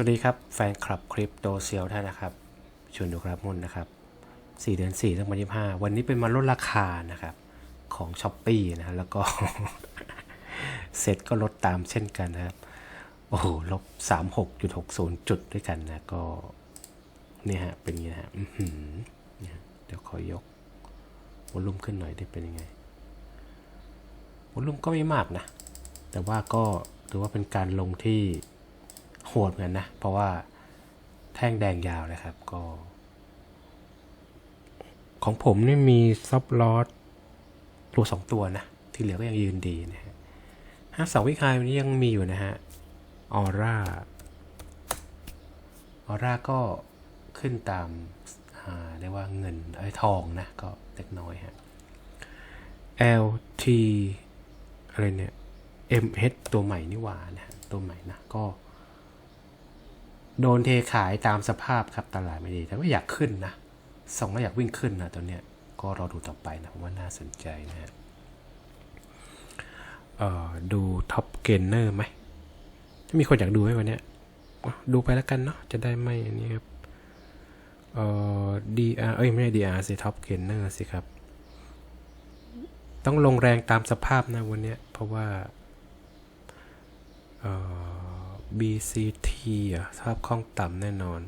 วัสดีครับ แฟนคลับคริปโตเซียวท่านนะครับชวนดูครับมุนนะครับ4เดือน4ตั้งวันที่5วันนี้เป็นมาลดราคานะครับ ของช้อปปี้นะฮะแล้วก็เซ็ตก็ลดตามเช่นกันนะครับ โอ้โหลบ36.60 จุดด้วยกันนะก็เนี่ยฮะ เป็นอย่างนี้นะฮะอื้อหือเนี่ยฮะเดี๋ยวขอยกวอลุ่มขึ้นหน่อยได้เป็นยังไงวอลุ่มก็ไม่มากนะ แต่ว่าก็ถือว่าเป็นการลงที่ โหดเหมือนนะ เพราะว่าแท่งแดงยาวเลยครับ ก็ ของผมนี่มีซับลอสตัวสองตัวนะ ที่เหลือก็ยังยืนดีนะฮะห้าสองวิคายวันนี้ยังมีอยู่นะฮะ ออร่า ออร่าก็ขึ้นตามาเรียกว่าเงินไอ้ทองนะ ก็เล็กน้อยฮะ LT อะไรเนี่ย MH ตัวใหม่นี่หว่านะตัวใหม่นะ ก็ โดนเทขายตามสภาพครับตลาดไม่ดี แต่ว่าอยากขึ้นนะส่งแล้วอยากวิ่งขึ้นนะตัวเนี้ยก็รอดูต่อไปนะผมว่าน่าสนใจนะฮะดูท็อปเกนเนอร์ไหมมีคนอยากดูไหมวันเนี้ยดูไปแล้วกันเนาะจะได้ไม่อันนี้ครับเอ่อ DR เอ้ยไม่ใช่ DR สิท็อปเกนเนอร์สิครับ ต้องลงแรงตามสภาพนะวันเนี้ยเพราะว่าเอ่อ BCT อะสภาพคล่องต่ำแน่นอน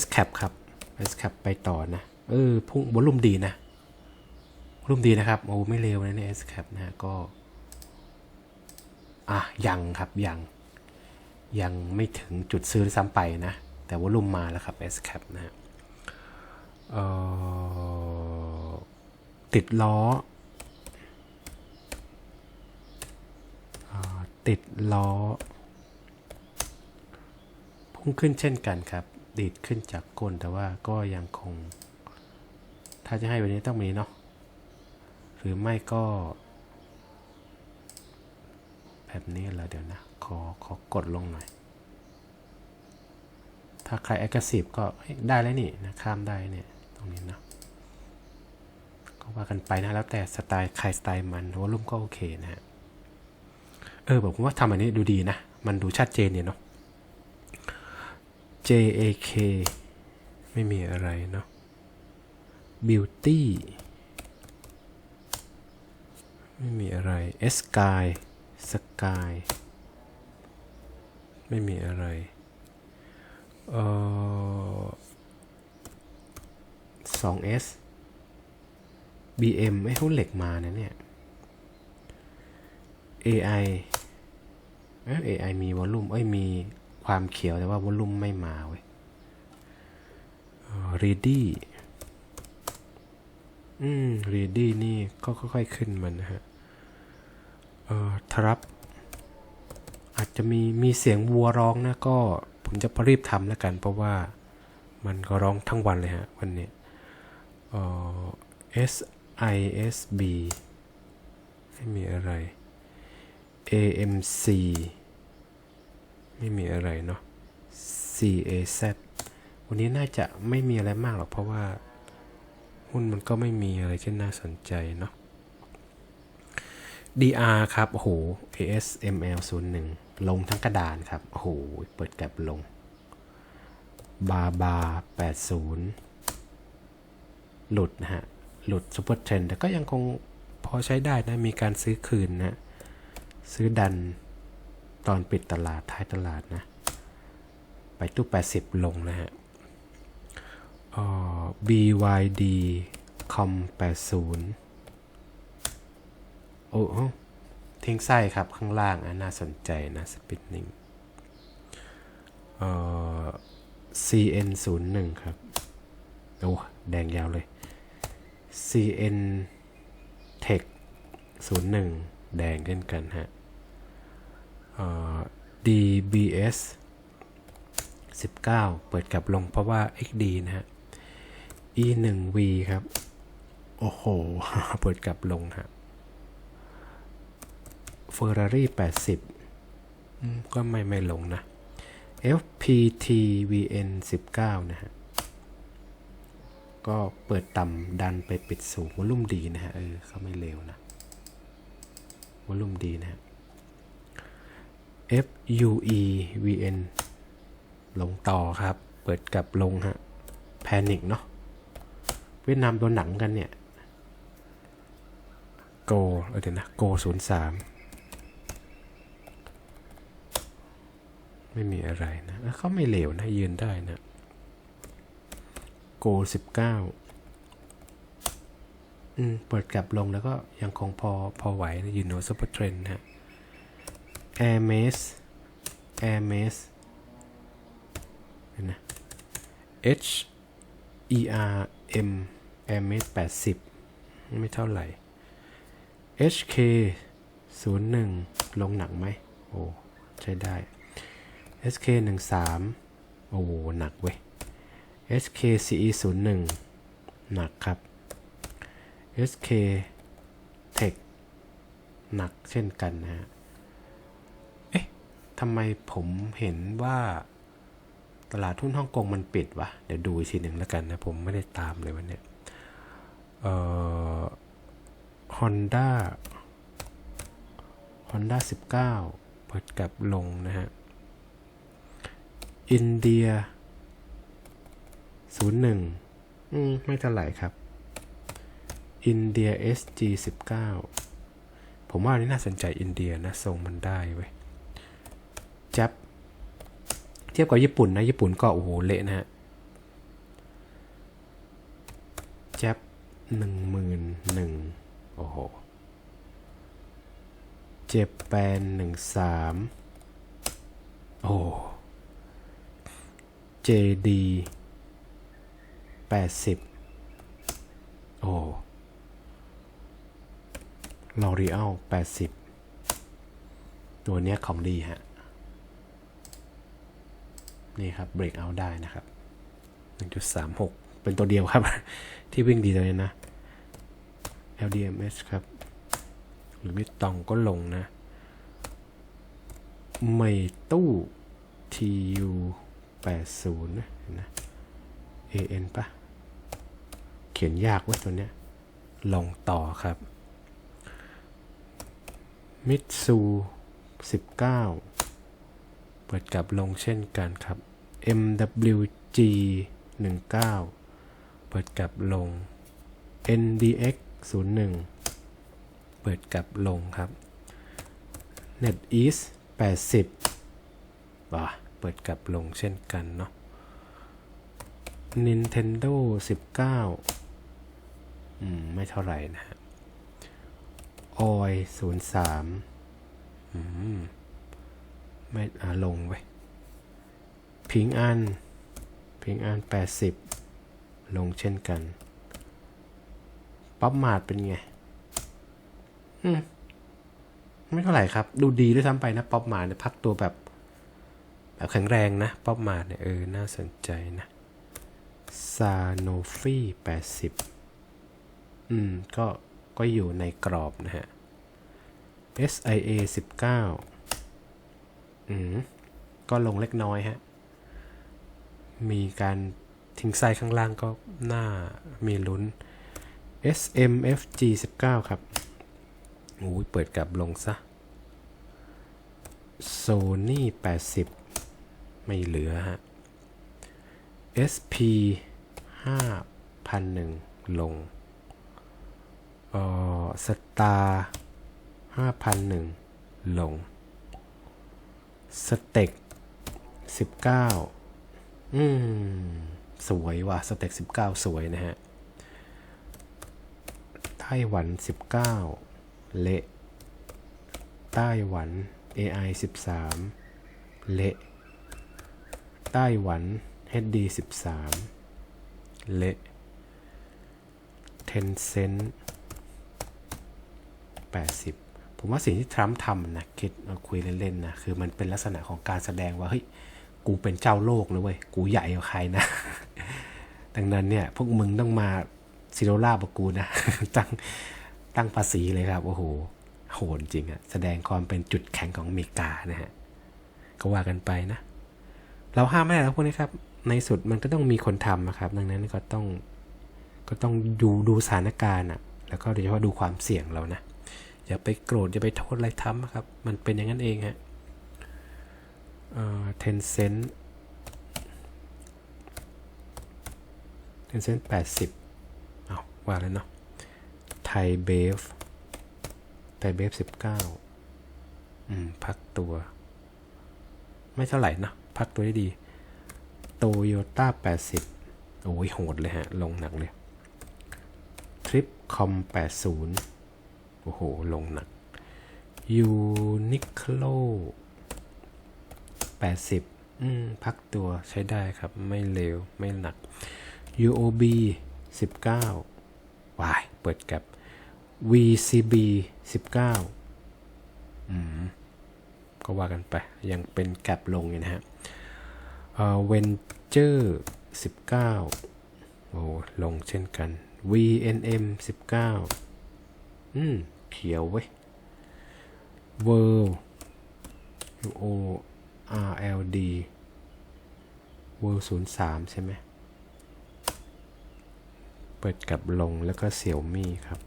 S cap ครับ S cap ไปต่อนะ เออ พุ่งวอลุ่มดีนะวอลุ่มดีนะครับ โอ้ ไม่เร็วนะเนี่ย S cap นะฮะก็ อะ ยังครับ ยัง ยังไม่ถึงจุดซื้อซ้ำไปนะ แต่วอลุ่มมาแล้วครับ S cap นะฮะติดล้อติดล้อ พุ่งขึ้นเช่นกันครับ ดีดขึ้นจากก้นแต่ว่าก็ยังคง ถ้าจะให้วันนี้ต้องมีเนาะหรือไม่ก็ แบบนี้เหรอเดี๋ยวนะ ขอขอกดลงหน่อย ถ้าใคร aggressive ก็ได้แล้วนี่นะข้ามได้เนี่ยตรงนี้เนาะก็ว่ากันไปนะแล้วแต่สไตล์ใครสไตล์มันวอลุ่มก็โอเคนะฮะเออผมว่าทำอันนี้ดูดีนะ มันดูชัดเจนเนี่ยเนาะ JAK ไม่มีอะไรเนาะ Beauty ไม่มีอะไร Sky Sky ไม่มีอะไร เอ่อ 2S BM ไอ้หุ้นเหล็กมานะเนี่ย AI เอ้ AI มีวอลลุ่มเอ้ยมี ความเขียวแต่ว่าวอลลุ่มไม่มาเว้ยรีดี้อืมรีดี้นี่ก็ค่อยๆขึ้นมันนะฮะ เอ่อทรับ อาจจะมีมีเสียงวัวร้องนะก็ผมจะรีบทำแล้วกัน เพราะว่ามันก็ร้องทั้งวันเลยฮะ วันนี้เอ่อ SISB ไม่มีอะไร AMC ไม่มีอะไรเนาะ CAZ วันนี้น่าจะไม่มีอะไรมากหรอกเพราะว่าหุ้นมันก็ไม่มีอะไรที่น่าสนใจเนาะ DR ครับ โอ้โห ASML 01 ลงทั้งกระดานครับ โอ้โห เปิดแกลบลง บาบา 80 หลุดนะฮะ หลุดซูเปอร์เทรนแต่ก็ยังคงพอใช้ได้นะ มีการซื้อคืนนะ ซื้อดัน ตอนปิดตลาดท้ายตลาดนะ ไปตู้ 80 ลงนะฮะเอ่อ BYD com 80 โอ้ทิ้งไส้ครับข้างล่างน่าสนใจนะสปินนิ่งเอ่อ CN 0 1ครับ โอ้ แดงยาวเลย CN Tech 01 แดงเช่นกันฮะ DBS 19 เปิดกลับลงเพราะว่า XD นะฮะ E 1 V ครับ โอ้โห เปิดกลับลงฮะ Ferrari 80 ก็ไม่ไม่ลงนะ FPTVN 19 นะฮะ ก็เปิดต่ำดันไปปิดสูงวอลุ่มดีนะฮะ เออเขาไม่เลวนะวอลุ่มดีนะฮะ FUE VN ลงต่อครับ เปิดกลับลงฮะ แพนิกเนาะ เวียดนามโดนหนังกันเนี่ย โกเออเดี๋ยวนะ โกศูนย์สาม ไม่มีอะไรนะแล้วเขาไม่เหลวนะ ยืนได้นะ โกสิบเก้าอืมเปิดกลับลงแล้วก็ยังคงพอพอไหวนะยืนโนซุปเปอร์เทรนนะ ฮะ Air m a s Air m a s เห็นนะ H E R M Air m a s 80 ไม่เท่าไหร่ HK 01 ลงหนักไหม โอ้ ใช้ได้ SK 13โอ้ หนักเว้ย SK CE 01หนักครับ SK Tech หนักเช่นกันนะฮะ ทำไมผมเห็นว่าตลาดทุนฮ่องกงมันปิดวะ เดี๋ยวดูอีกทีหนึ่งแล้วกันนะ ผมไม่ได้ตามเลยวันเนี้ยเอ่อ Honda Honda 19เก้าเปิดกลับลงนะฮะ อินเดีย01อืม ไม่เท่าไหร่ครับ อินเดีย SG 19 ผมว่าอันนี้น่าสนใจอินเดียนะ ทรงมันได้เว้ยจับ เทียบกับญี่ปุ่นนะญี่ปุ่นก็โอ้โหเละนะฮะจับหนึ่งหมื่นหนึ่งโอ้โหเจแปนหนึ่งสามโอ้เจดีแปดสิบโอ้ลอรีอัลแปดสิบตัวเนี้ยของดีฮะ นี่ครับเบรกเอาได้นะครับ 1.36 เป็นตัวเดียวครับ ที่วิ่งดีเลยนะ LDMS ครับ หรือมิตองก็ลงนะ ไม่ตู้ TU 80นะเห็นะ AN ปะเขียนยากเว่าตัวเนี้ยลงต่อครับ มิตซู19 เปิดกลับลงเช่นกันครับ MWG 19เปิดกลับลง NDX 01เปิดกลับลงครับ NetEase 80ว่ะเปิดกลับลงเช่นกันเนาะ Nintendo 19อืม ไม่เท่าไหร่นะฮะ OI 03อืม ไม่อาลงไว้ พิงอันพิงอัน 80 ลงเช่นกันป๊อปมาดเป็นไงอืมไม่เท่าไหร่ครับ ดูดีด้วยซ้ำไปนะ ป๊อปมาดเนี่ยพักตัวแบบ แบบแข็งแรงนะ ป๊อปมาดเนี่ยเออ น่าสนใจนะซาโนฟี80 อืม ก็ ก็อยู่ในกรอบนะฮะ SIA 19 อืม ก็ลงเล็กน้อยฮะ มีการทิ้งไส้ข้างล่างก็น่ามีลุ้น SMFG 19 ครับโอ้ยเปิดกลับลงซะ Sony 80 ไม่เหลือฮะ SP 5,001 ลงเอ่อสตาร์5,001 ลง สเต็ก19 อืม สวยว่ะสเต็ก19สวยนะฮะ ไต้หวัน19เละไต้หวัน AI 13 เละ ไต้หวัน HD 13 เละ Tencent 80 ผมว่าสิ่งที่ทรัมป์ทำนะคิดเราคุยเล่นๆนะ คือมันเป็นลักษณะของการแสดงว่า เฮ้ย กูเป็นเจ้าโลกนะเว้ย กูใหญ่กว่าใครนะ ดังนั้นเนี่ย พวกมึงต้องมาซิโรล่าบอกกูนะ ตั้งตั้งภาษีเลยครับ โอ้โห โหดจริงอะแสดงความเป็นจุดแข็งของอเมริกานะฮะ ก็ว่ากันไปนะ เราห้ามไม่ได้แล้วพวกนี้ครับ ในสุดมันก็ต้องมีคนทำนะครับ ดังนั้นก็ต้องก็ต้องดูดูสถานการณ์อะแล้วก็โดยเฉพาะดูความเสี่ยงเรานะ อย่าไปโกรธอย่าไปโทษอะไรทำครับ มันเป็นอย่างนั้นเองฮะ เทนเซ็นต์เทนเซ็นต์แปดสิบเอาว่าแล้วเนาะไทยเบฟไทยเบฟสิบเก้าอืม พักตัว ไม่เท่าไหร่นะ พักตัวได้ดีโตโยต้าแปดสิบโอ้ยโหดเลยฮะ ลงหนักเลยทริปคอมแปดศูนย์โอ้โห ลงหนักยูนิโคล แปดสิบอืม พักตัวใช้ได้ครับ ไม่เร็วไม่หนัก UOB 19วาย เปิดกับ VCB 19 อืม ก็ว่ากันไป ยังเป็นแกลบลงอยู่นะฮะเอ่อเวนเจอร์19 โอ้ ลงเช่นกัน VNM 19 อืม เขียวเว้ย World uo RLD World 03 ใช่ไหม เปิดกับลงแล้วก็เสี่ยวมี่ครับ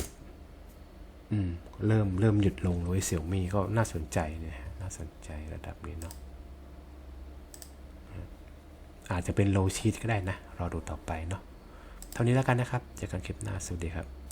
80 อืม เริ่มเริ่มหยุดลงเลยเสี่ยวมี่ก็น่าสนใจเนี่ยน่าสนใจระดับนี้เนาะ อาจจะเป็นโลชีตก็ได้นะ รอดูต่อไปเนาะ เท่านี้แล้วกันนะครับ เจอกันคลิปหน้า สวัสดีครับ